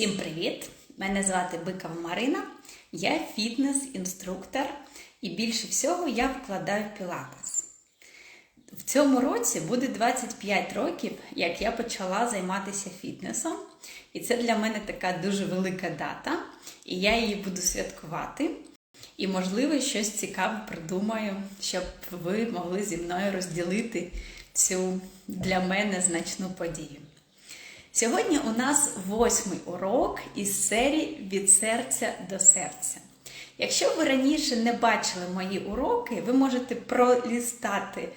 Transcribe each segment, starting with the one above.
Всім привіт! Мене звати Бикова Марина, я фітнес-інструктор і більше всього я вкладаю пілатес. В цьому році буде 25 років, як я почала займатися фітнесом. І це для мене така дуже велика дата, і я її буду святкувати. І, можливо, щось цікаве придумаю, щоб ви могли зі мною розділити цю для мене значну подію. Сьогодні у нас восьмий урок із серії Від серця до серця. Якщо ви раніше не бачили мої уроки, ви можете пролістати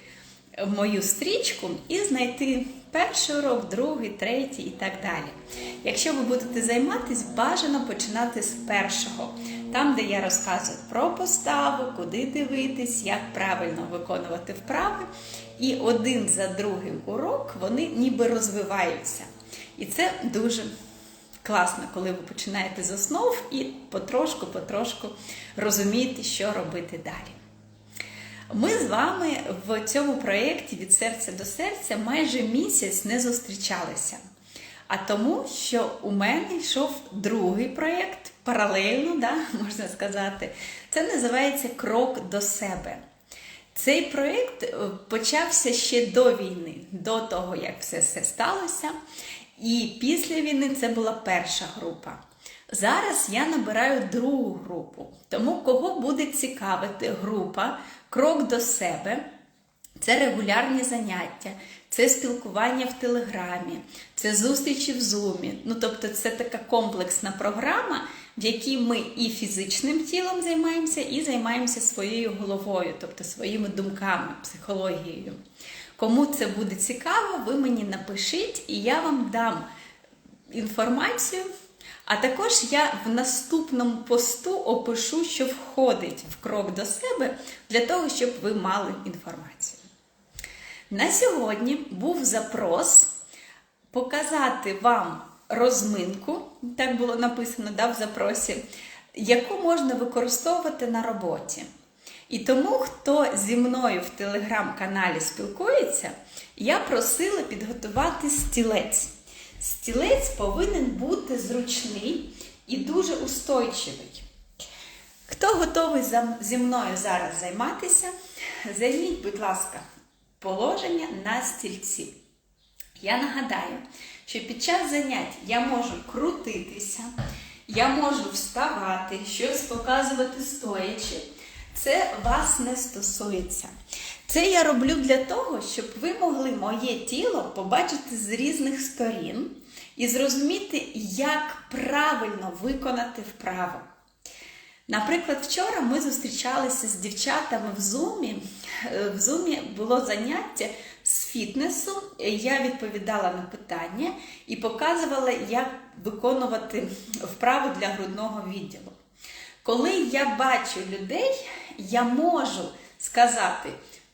мою стрічку і знайти перший урок, другий, третій і так далі. Якщо ви будете займатися, бажано починати з першого, там, де я розказую про поставу, куди дивитись, як правильно виконувати вправи. І один за другим урок вони ніби розвиваються. І це дуже класно, коли ви починаєте з основ і потрошку-потрошку розумієте, що робити далі. Ми з вами в цьому проєкті від серця до серця майже місяць не зустрічалися. А тому, що у мене йшов другий проєкт, паралельно, да, можна сказати, це називається Крок до себе. Цей проєкт почався ще до війни, до того, як все це сталося. І після війни це була перша група. Зараз я набираю другу групу. Тому, кого буде цікавити група Крок до себе, це регулярні заняття, це спілкування в Телеграмі, це зустрічі в Зумі. Ну, тобто, це така комплексна програма, в якій ми і фізичним тілом займаємося, і займаємося своєю головою, тобто своїми думками, психологією. Кому це буде цікаво, ви мені напишіть, і я вам дам інформацію. А також я в наступному посту опишу, що входить в крок до себе, для того, щоб ви мали інформацію. На сьогодні був запрос показати вам розминку, так було написано да, в запросі, яку можна використовувати на роботі. І тому, хто зі мною в телеграм-каналі спілкується, я просила підготувати стілець. Стілець повинен бути зручний і дуже устойчивий. Хто готовий зі мною зараз займатися, займіть, будь ласка, положення на стільці. Я нагадаю, що під час занять я можу крутитися, я можу вставати, щось показувати стоячи. Це вас не стосується. Це я роблю для того, щоб ви могли моє тіло побачити з різних сторін і зрозуміти, як правильно виконати вправу. Наприклад, вчора ми зустрічалися з дівчатами в Зумі. В Зумі було заняття з фітнесу. Я відповідала на питання і показувала, як виконувати вправу для грудного відділу. Коли я бачу людей, я можу сказати,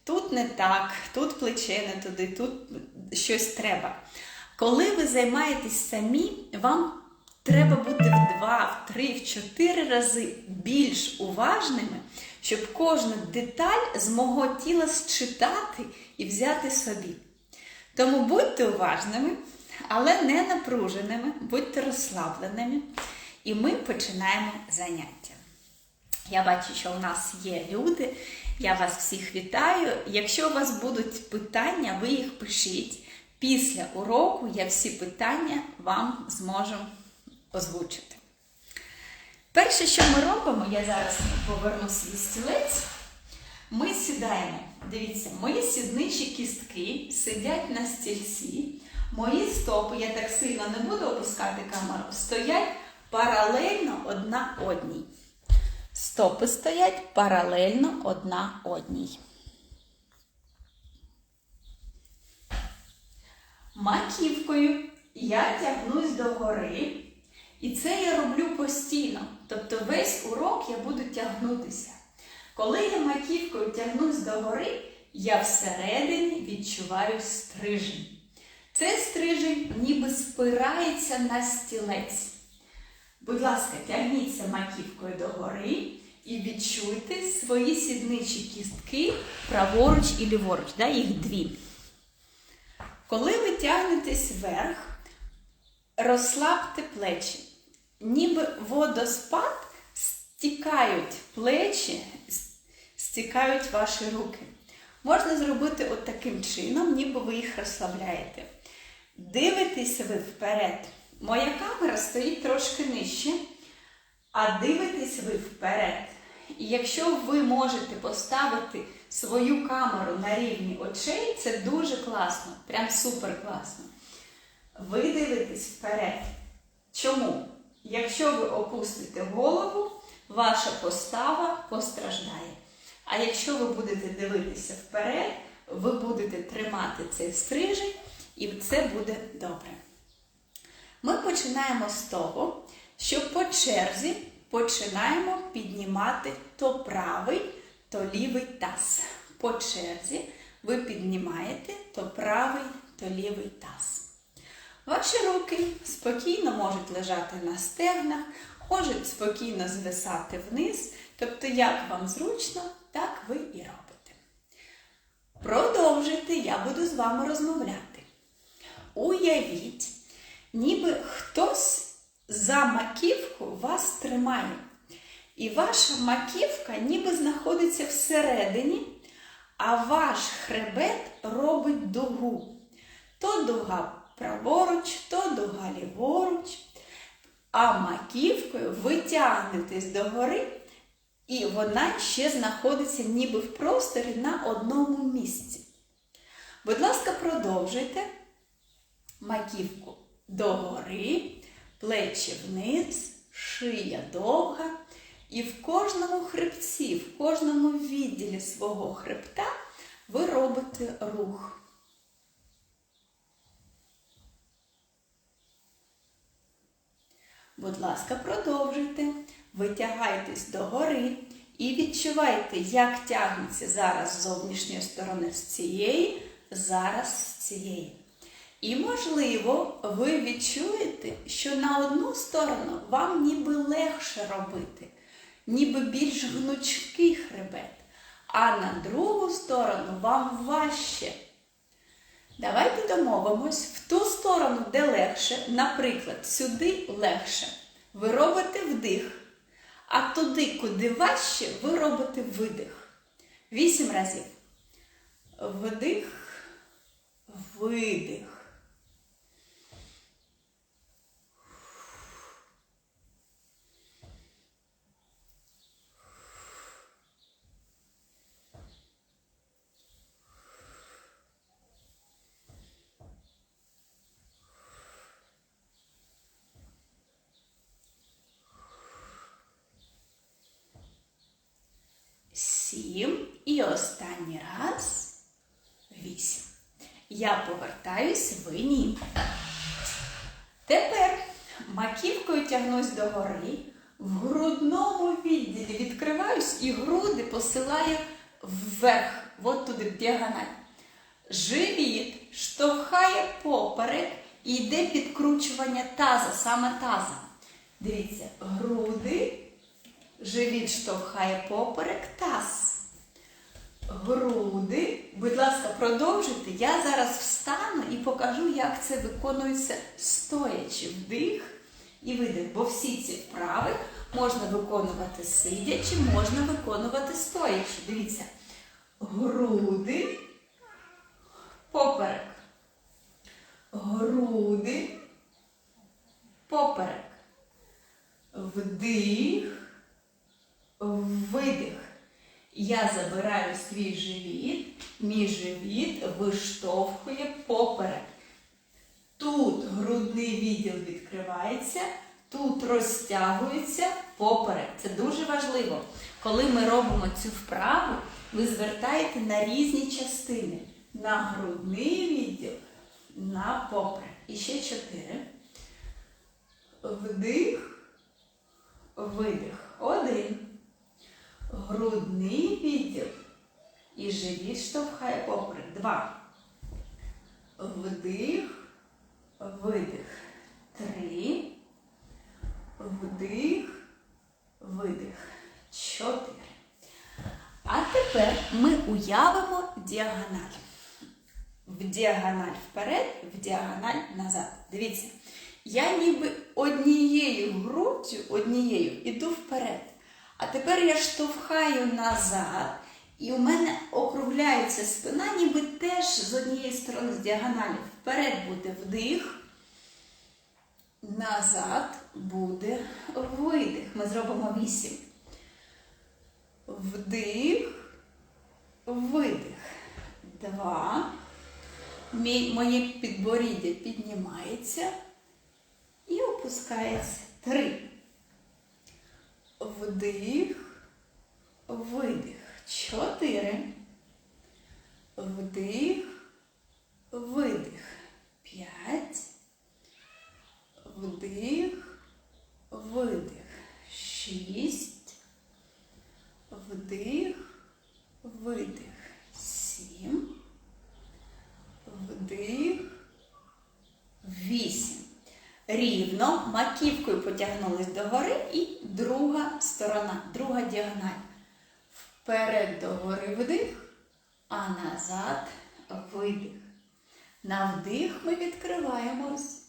тут не так, тут плече не туди, тут щось треба. Коли ви займаєтесь самі, вам треба бути в два, в три, в чотири рази більш уважними, щоб кожну деталь з мого тіла считати і взяти собі. Тому будьте уважними, але не напруженими, будьте розслабленими. І ми починаємо заняття. Я бачу, що у нас є люди. Я вас всіх вітаю. Якщо у вас будуть питання, ви їх пишіть. Після уроку я всі питання вам зможу озвучити. Перше, що ми робимо, я зараз поверну свій стілець. Ми сідаємо. Дивіться, мої сідничі кістки сидять на стільці. Мої стопи, я так сильно не буду опускати камеру, стоять паралельно одна одній. Стопи стоять паралельно одна одній. Маківкою я тягнусь догори. І це я роблю постійно. Тобто весь урок я буду тягнутися. Коли я маківкою тягнусь догори, я всередині відчуваю стрижень. Цей стрижень ніби спирається на стілець. Будь ласка, тягніться маківкою догори і відчуйте свої сідничі кістки праворуч і ліворуч, да, їх дві. Коли ви тягнетесь вверх, розслабте плечі. ніби водоспад стікають плечі, стікають ваші руки. Можна зробити от таким чином, ніби ви їх розслабляєте. Дивитесь ви вперед. Моя камера стоїть трошки нижче, а дивитесь ви вперед. І якщо ви можете поставити свою камеру на рівні очей, це дуже класно, прям супер класно. Ви дивитесь вперед. Чому? Якщо ви опустите голову, ваша постава постраждає. А якщо ви будете дивитися вперед, ви будете тримати цей стрижень і це буде добре. Ми починаємо з того, що по черзі починаємо піднімати то правий, то лівий таз. По черзі ви піднімаєте то правий, то лівий таз. Ваші руки спокійно можуть лежати на стегнах, можуть спокійно звисати вниз. Тобто, як вам зручно, так ви і робите. Продовжуйте, я буду з вами розмовляти. Уявіть, ніби хтось за маківку вас тримає. І ваша маківка ніби знаходиться всередині, а ваш хребет робить дугу. То дуга праворуч, то дуга ліворуч. А маківкою ви тягнетесь догори, і вона ще знаходиться ніби в просторі на одному місці. Будь ласка, продовжуйте маківку догори, плечі вниз, шия довга. І в кожному хребці, в кожному відділі свого хребта ви робите рух. Будь ласка, продовжуйте, витягайтесь догори і відчувайте, як тягнеться зараз з зовнішньої сторони з цієї, зараз з цієї. І, можливо, ви відчуєте, що на одну сторону вам ніби легше робити, ніби більш гнучкий хребет, а на другу сторону вам важче. Давайте домовимось в ту сторону, де легше, наприклад, сюди легше. Ви робите вдих, а туди, куди важче, ви робите видих. Вісім разів. Вдих, видих. Сім. І останній раз. Вісім. Я повертаюсь в ні. Тепер маківкою тягнусь догори. В грудному відділі відкриваюсь і груди посилаю вверх, от туди в діагональ. Живіт штовхає поперек і йде підкручування таза, саме таза. Дивіться, груди. Живіт штовхає поперек, таз. Груди. Будь ласка, продовжуйте. Я зараз встану і покажу, як це виконується стоячи вдих і видих. Бо всі ці вправи можна виконувати сидячи, можна виконувати стоячи. Дивіться. Груди, поперек. Груди, поперек. Вдих видих. Я забираю свій живіт, мій живіт виштовхує поперек. Тут грудний відділ відкривається, тут розтягується поперек. Це дуже важливо. Коли ми робимо цю вправу, ви звертаєте на різні частини. На грудний відділ, на поперек. І ще чотири. Вдих, видих. Один грудний відділ. І живіт штовхає поперек. Два. Вдих, видих. Три. Вдих, видих. Чотири. А тепер ми уявимо діагональ. В діагональ вперед, в діагональ назад. Дивіться, Я ніби однією груддю, однією іду вперед. А тепер я штовхаю назад, і у мене округляється спина, ніби теж з однієї сторони з діагоналі. Вперед буде вдих. Назад буде видих. Ми зробимо вісім. Вдих, видих. Два. Моє підборіддя піднімається і опускається. Три. Вдих, видих. Чотири. Вдих, видих. П'ять. Вдих, видих. Шість. Вдих, видих. Сім. Вдих. Вісім. Рівно маківкою потягнулись догори і друга сторона, друга діагональ. Вперед догори вдих, а назад видих. На вдих ми відкриваємось.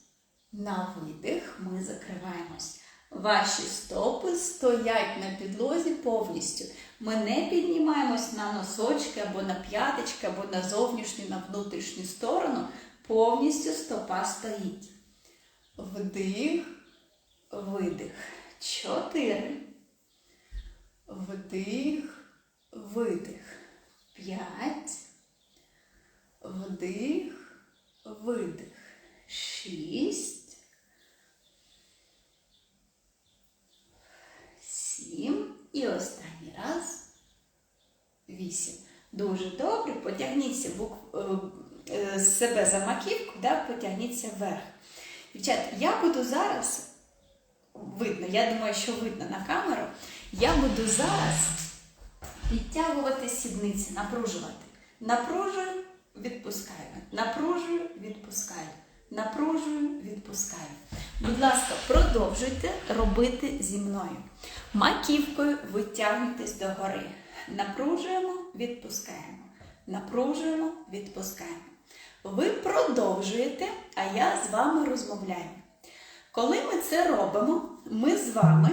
На видих ми закриваємось. Ваші стопи стоять на підлозі повністю. Ми не піднімаємось на носочки або на п'яточки, або на зовнішню, на внутрішню сторону. Повністю стопа стоїть. Вдих, видих. Чотири. Вдих, видих. П'ять. Вдих, видих. Шість. Сім. І останній раз. Вісім. Дуже добре. Потягніться бук... е, з себе за маківку, да? потягніться вверх. Дівчат, я буду зараз, видно, я думаю, що видно на камеру, я буду зараз підтягувати сідниці, напружувати. Напружую, відпускаю. Напружую, відпускаю. Напружую, відпускаю. Будь ласка, продовжуйте робити зі мною. Маківкою витягнутись догори. Напружуємо, відпускаємо. Напружуємо, відпускаємо. Ви продовжуєте, а я з вами розмовляю. Коли ми це робимо, ми з вами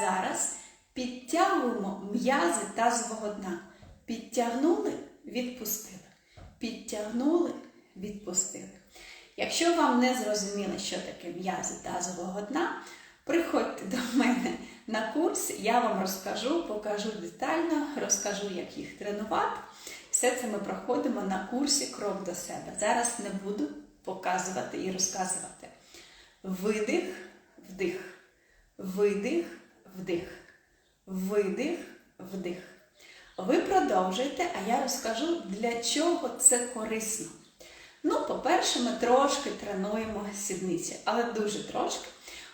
зараз підтягуємо м'язи тазового дна. Підтягнули, відпустили. Підтягнули, відпустили. Якщо вам не зрозуміло, що таке м'язи тазового дна, приходьте до мене на курс, я вам розкажу, покажу детально, розкажу, як їх тренувати. Все це ми проходимо на курсі Крок до себе. Зараз не буду показувати і розказувати. Видих, вдих, видих, вдих, видих, вдих. Ви продовжуєте, а я розкажу, для чого це корисно. Ну, по-перше, ми трошки тренуємо сідниці, але дуже трошки,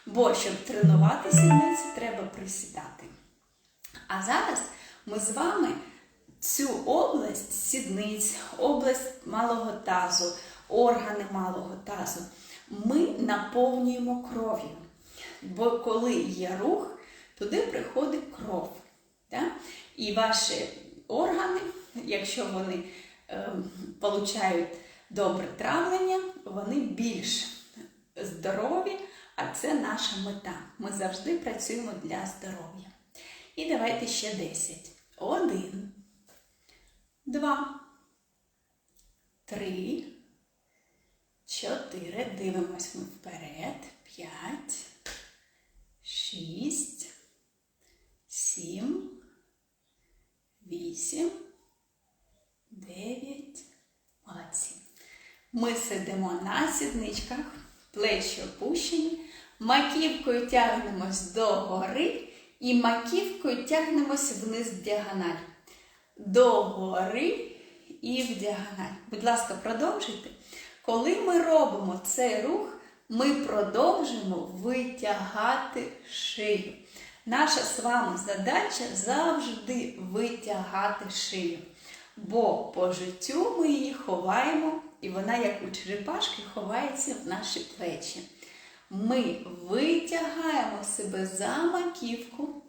бо щоб тренувати сідниці, треба присідати. А зараз ми з вами цю область сідниць, область малого тазу, органи малого тазу ми наповнюємо кров'ю. Бо коли є рух, туди приходить кров. Так? І ваші органи, якщо вони е, получають добре травлення, вони більш здорові, а це наша мета. Ми завжди працюємо для здоров'я. І давайте ще 10. Один. Два. Три. Чотири. Дивимось ми вперед. П'ять. Шість. Сім. Вісім. Дев'ять. Молодці. Ми сидимо на сідничках, плечі опущені, маківкою тягнемось догори і маківкою тягнемось вниз в діагональ. Догори і в діагональ. Будь ласка, продовжуйте. Коли ми робимо цей рух, ми продовжуємо витягати шию. Наша з вами задача завжди витягати шию. Бо по життю ми її ховаємо, і вона, як у черепашки, ховається в наші плечі. Ми витягаємо себе за маківку.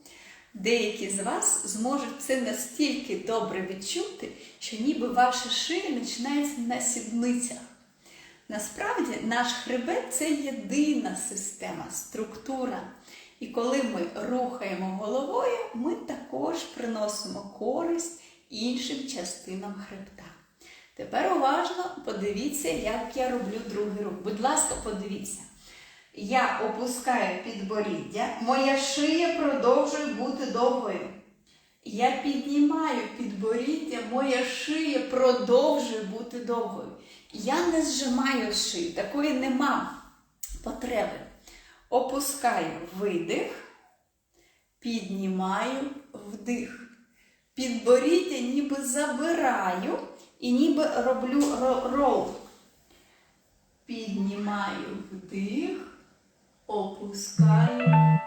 Деякі з вас зможуть це настільки добре відчути, що ніби ваша шия починається на сідницях. Насправді наш хребет це єдина система, структура. І коли ми рухаємо головою, ми також приносимо користь іншим частинам хребта. Тепер уважно подивіться, як я роблю другий рух. Будь ласка, подивіться. Я опускаю підборіддя, моя шия продовжує бути довгою. Я піднімаю підборіддя, моя шия продовжує бути довгою. Я не зжимаю шию, такої нема потреби. Опускаю видих, піднімаю вдих. Підборіддя ніби забираю і ніби роблю ро- рол. Піднімаю вдих, опускаю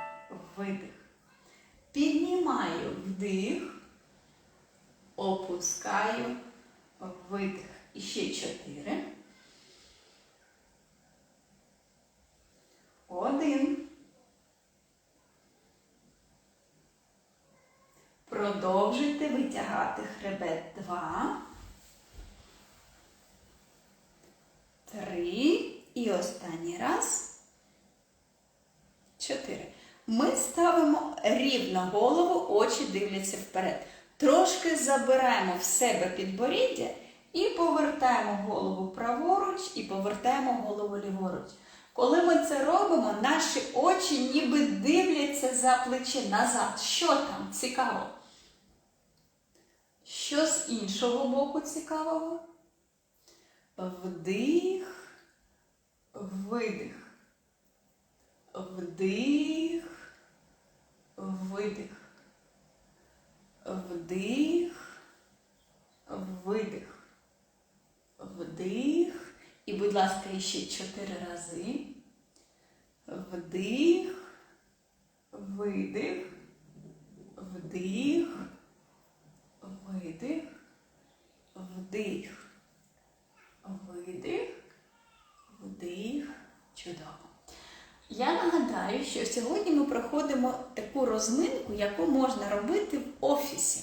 видих. Піднімаю вдих, опускаю видих. І ще чотири. Один. Продовжуйте витягати хребет. Два. Три. І останній раз. Ми ставимо рівно голову, очі дивляться вперед. Трошки забираємо в себе підборіддя і повертаємо голову праворуч і повертаємо голову ліворуч. Коли ми це робимо, наші очі ніби дивляться за плече назад. Що там цікаво? Що з іншого боку цікавого? Вдих, видих. Вдих, видих. Вдих, видих. Вдих. І, будь ласка, ще чотири рази. Вдих, видих, вдих, видих, вдих, видих, вдих. Чудово. Я нагадаю, що сьогодні ми проходимо таку розминку, яку можна робити в офісі.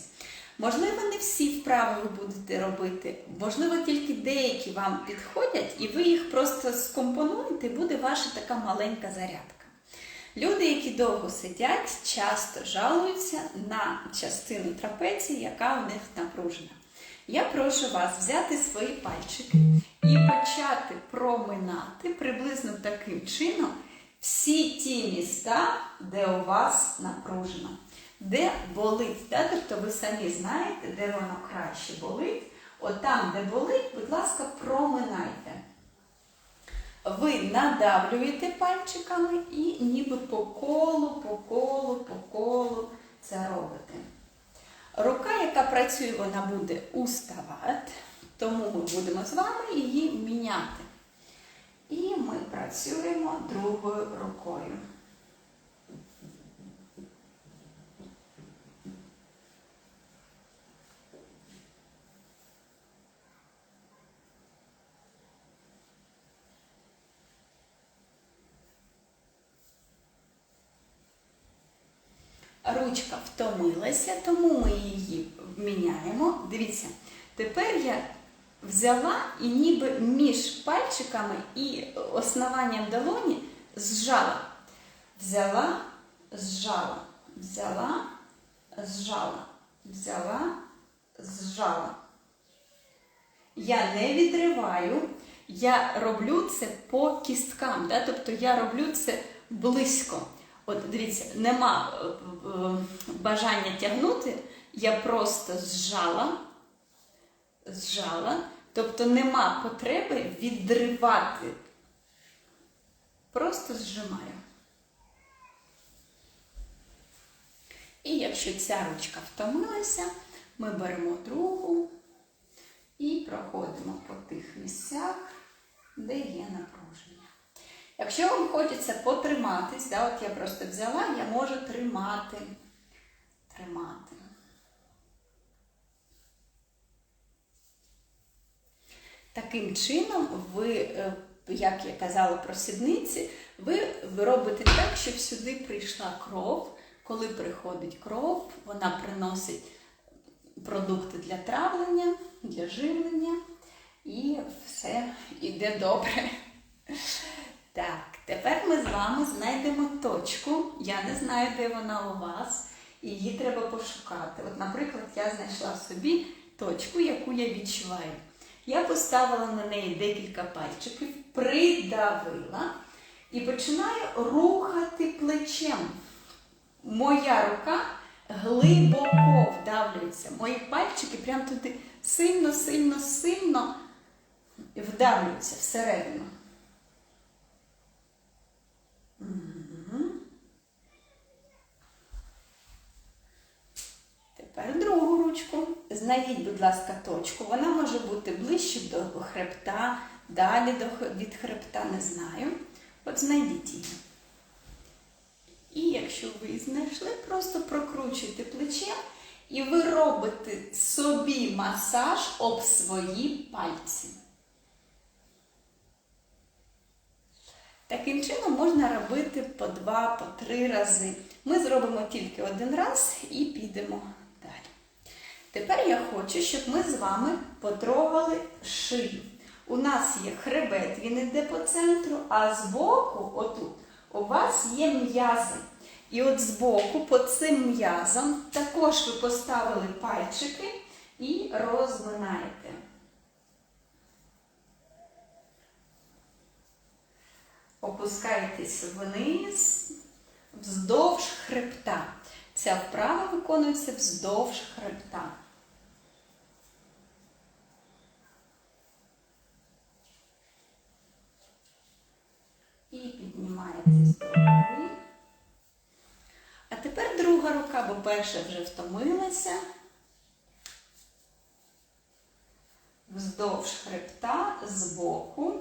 Можливо, не всі вправи ви будете робити, можливо, тільки деякі вам підходять, і ви їх просто скомпонуєте, і буде ваша така маленька зарядка. Люди, які довго сидять, часто жалуються на частину трапеції, яка у них напружена. Я прошу вас взяти свої пальчики і почати проминати приблизно таким чином всі ті міста, де у вас напружено, де болить. Да? Тобто ви самі знаєте, де воно краще болить. От там, де болить, будь ласка, проминайте. Ви надавлюєте пальчиками і ніби по колу, по колу, по колу це робите. Рука, яка працює, вона буде уставати, тому ми будемо з вами її міняти. І ми працюємо другою рукою. Ручка втомилася, тому ми її міняємо. Дивіться, тепер я взяла і ніби між пальчиками і основанням долоні зжала. Взяла, зжала, взяла, зжала, взяла, зжала. Я не відриваю, я роблю це по кісткам, да? тобто я роблю це близько. От дивіться, нема е, е, бажання тягнути, я просто зжала, зжала, тобто нема потреби відривати. Просто зжимаю. І якщо ця ручка втомилася, ми беремо другу і проходимо по тих місцях, де є напруження. Якщо вам хочеться потриматись, да, от я просто взяла, я можу тримати, тримати. Таким чином, ви, е, як я казала про сідниці, ви робите так, щоб сюди прийшла кров. Коли приходить кров, вона приносить продукти для травлення, для живлення. і все йде добре. Так, тепер ми з вами знайдемо точку. Я не знаю, де вона у вас, і її треба пошукати. От, наприклад, я знайшла собі точку, яку я відчуваю. Я поставила на неї декілька пальчиків, придавила і починаю рухати плечем. Моя рука глибоко вдавлюється. Мої пальчики прямо туди сильно, сильно, сильно вдавлюються всередину. Тепер другу ручку. Знайдіть, будь ласка, точку. Вона може бути ближче до хребта, далі від хребта, не знаю. От знайдіть її. І якщо ви знайшли, просто прокручуйте плече і ви робите собі масаж об свої пальці. Таким чином можна робити по два, по три рази. Ми зробимо тільки один раз і підемо. Тепер я хочу, щоб ми з вами потрогали шию. У нас є хребет, він йде по центру, а збоку, отут, у вас є м'язи. І от збоку, по цим м'язам, також ви поставили пальчики і розминаєте. Опускаєтесь вниз, вздовж хребта. Ця вправа виконується вздовж хребта. І піднімаєтесь догори. А тепер друга рука, бо перша вже втомилася. Вздовж хребта збоку.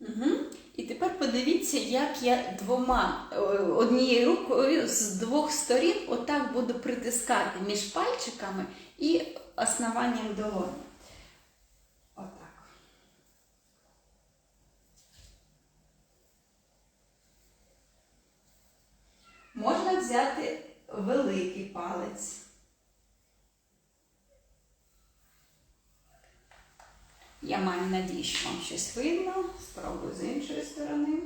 Угу. І тепер подивіться, як я двома е, однією рукою з двох сторін отак буду притискати між пальчиками і основанням долоні. Отак. Можна взяти великий палець. Я маю надію, що вам щось видно. Спробую з іншої сторони.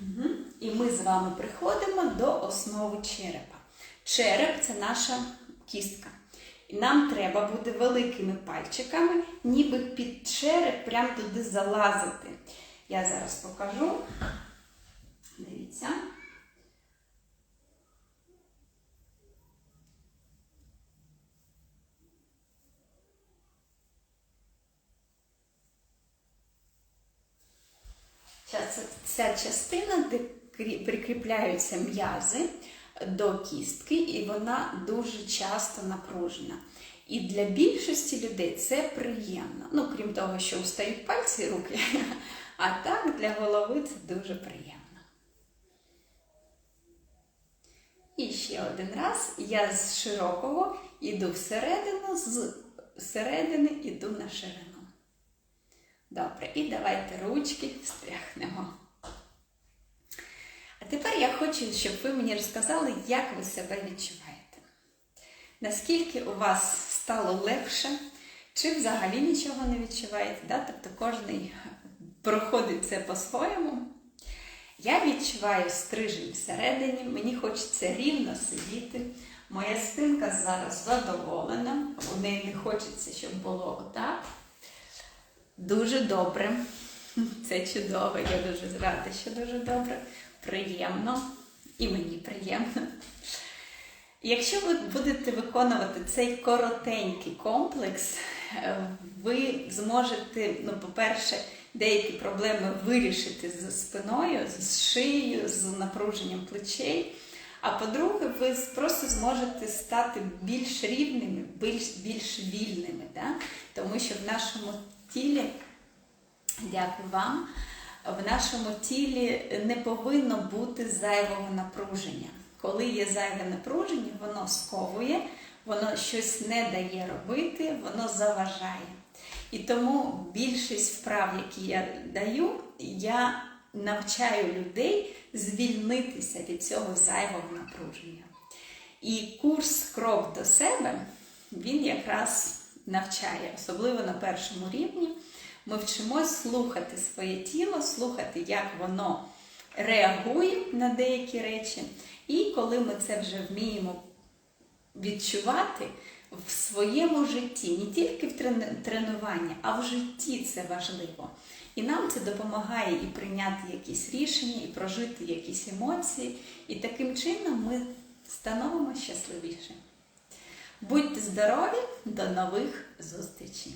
Мгм. І ми з вами приходимо до основи черепа. Череп це наша кістка. І нам треба буде великими пальчиками, ніби під череп, прямо туди залазити. Я зараз покажу. Дивіться. Ця, частина, де прикріпляються м'язи до кістки, і вона дуже часто напружена. І для більшості людей це приємно. Ну, крім того, що устають пальці і руки, а так для голови це дуже приємно. І ще один раз я з широкого йду всередину, з середини йду на ширину. Добре, і давайте ручки стряхнемо. Тепер я хочу, щоб ви мені розказали, як ви себе відчуваєте. Наскільки у вас стало легше, чи взагалі нічого не відчуваєте? Да? Тобто кожен проходить це по-своєму. Я відчуваю стрижень всередині, мені хочеться рівно сидіти. Моя спинка зараз задоволена, у неї не хочеться, щоб було отак. Дуже добре. Це чудово, я дуже рада, що дуже добре. Приємно. І мені приємно. Якщо ви будете виконувати цей коротенький комплекс, е, ви зможете, ну, по-перше, деякі проблеми вирішити з спиною, з шиєю, з напруженням плечей. А по-друге, ви просто зможете стати більш рівними, більш, більш вільними. Да? Тому що в нашому тілі, дякую вам, в нашому тілі не повинно бути зайвого напруження. Коли є зайве напруження, воно сковує, воно щось не дає робити, воно заважає. І тому більшість вправ, які я даю, я навчаю людей звільнитися від цього зайвого напруження. І курс Крок до себе він якраз навчає, особливо на першому рівні. Ми вчимось слухати своє тіло, слухати, як воно реагує на деякі речі. І коли ми це вже вміємо відчувати в своєму житті, не тільки в тренуванні, а в житті це важливо. І нам це допомагає і прийняти якісь рішення, і прожити якісь емоції. І таким чином ми становимо щасливіше. Будьте здорові, до нових зустрічей!